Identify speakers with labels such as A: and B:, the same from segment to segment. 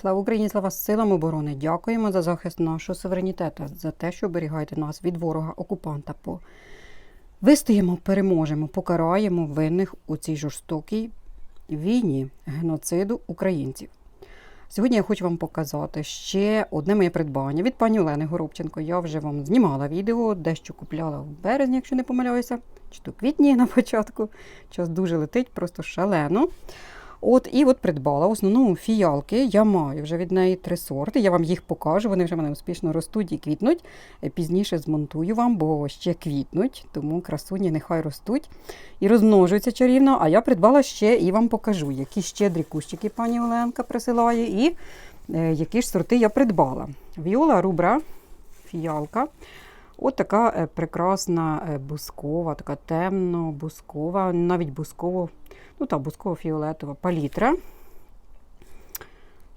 A: Слава Україні, слава силам оборони! Дякуємо за захист нашого суверенітету, за те, що оберігаєте нас від ворога окупанта. По... Вистоїмо, переможемо, покараємо винних у цій жорстокій війні геноциду українців. Сьогодні я хочу вам показати ще одне моє придбання від пані Олени Горобченко. Я вже вам знімала відео, дещо купляла в березні, якщо не помиляюся, чи то квітні на початку. Час дуже летить, просто шалено. От і от придбала основному фіялки. Я маю вже від неї три сорти. Я вам їх покажу. Вони вже в мене успішно ростуть і квітнуть. Е, Пізніше змонтую вам, бо ще квітнуть, тому красуні нехай ростуть і розмножуються чарівно. А я придбала ще і вам покажу, які щедрі кущики пані Оленка присилає, і е, які ж сорти я придбала. Віола рубра, фіялка. От така е, прекрасна е, бускова, така темно-бускова, навіть бусково, ну та бусково-фіолетова палітра.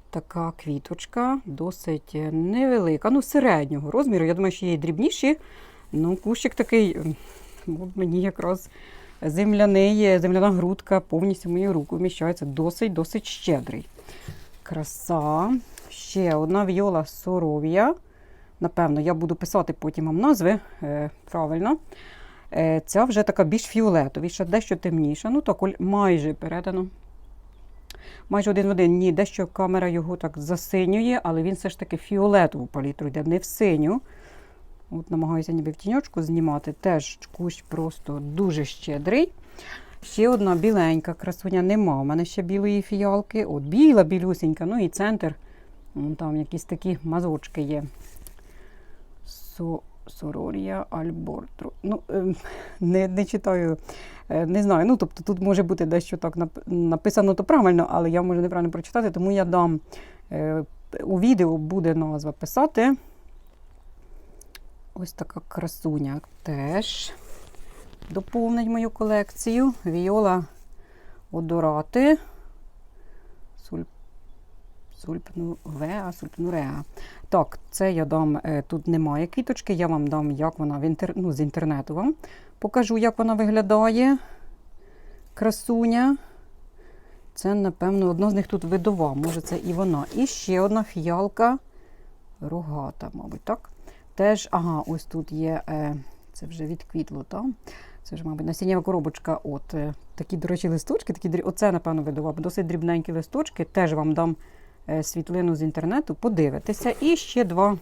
A: Така квіточка, досить е, невелика, ну середнього розміру. Я думаю, що є і дрібніші. Ну, кущик такий, от мені якраз земляний, земляна грудка повністю в мою руку вміщається. Досить-досить щедрий. Краса. Ще одна віола соровія. Напевно, я буду писати потім вам назви е, правильно. Е, ця вже така більш фіолетовіша, дещо темніша. Ну так, майже передано. Майже один в один. Ні, дещо камера його так засинює, але він все ж таки фіолетову палітру йде, не в синю. От намагаюся ніби в тіньочку знімати. Теж кущ просто дуже щедрий. Ще одна біленька красуня нема. У мене ще білої фіалки. От біла, білюсенька, ну і центр. Там якісь такі мазочки є. Со, Сорорія Альбортру. Ну, ем, не, не читаю, е, не знаю. Ну, тобто тут може бути дещо так написано то правильно, але я можу неправильно прочитати, тому я дам е, у відео буде назва писати. Ось така красуня теж доповнить мою колекцію. Віола Одорати. Суль... Сульпнувеа, сульпнуреа. Так, це я дам, е, тут немає квіточки, я вам дам, як вона в інтер... ну, з інтернету вам. Покажу, як вона виглядає. Красуня. Це, напевно, одна з них тут видова, може, це і вона. І ще одна фіалка рогата, мабуть, так? Теж, ага, ось тут є, е, це вже відквітло, так? Це ж, мабуть, насіннєва коробочка. От е, такі, до речі, листочки, такі, оце, напевно, видова, досить дрібненькі листочки. Теж вам дам світлину з інтернету, подивитися. І ще два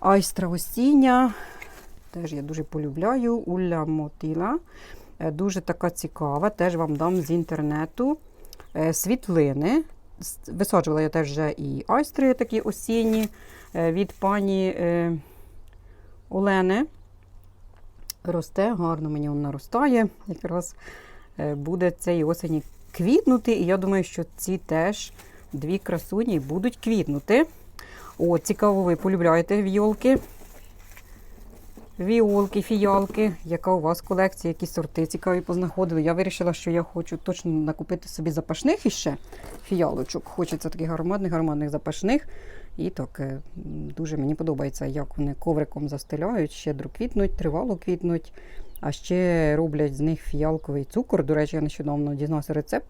A: айстра осіння. Теж я дуже полюбляю. Улля Мотіла. Е, Дуже така цікава. Теж вам дам з інтернету е, світлини. Висаджувала я теж вже і айстри такі осінні е, від пані е, Олени. Росте, гарно мені воно наростає. Якраз е, буде цієї осені квітнути. І я думаю, що ці теж дві красуні будуть квітнути. О, цікаво, ви полюбляєте віолки. Віолки, фіялки, яка у вас колекція, які сорти цікаві познаходили. Я вирішила, що я хочу точно накупити собі запашних іще фіялочок. Хочеться таких гарматних, гарматних запашних. І так е, дуже мені подобається, як вони ковриком застеляють, щедро квітнуть, тривало квітнуть. А ще роблять з них фіялковий цукор. До речі, я нещодавно дізнався рецепт.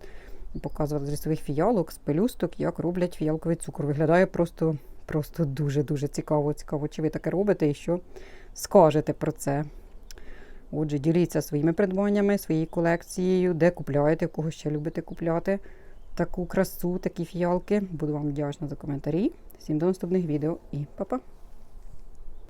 A: Показували з лісових фіялок, з пелюсток, як роблять фіялковий цукор. Виглядає просто, просто дуже-дуже цікаво. Цікаво, чи ви таке робите і що скажете про це. Отже, діліться своїми придбаннями, своєю колекцією, де купляєте, кого ще любите купляти таку красу, такі фіалки. Буду вам вдячна за коментарі. Всім до наступних відео і па-па!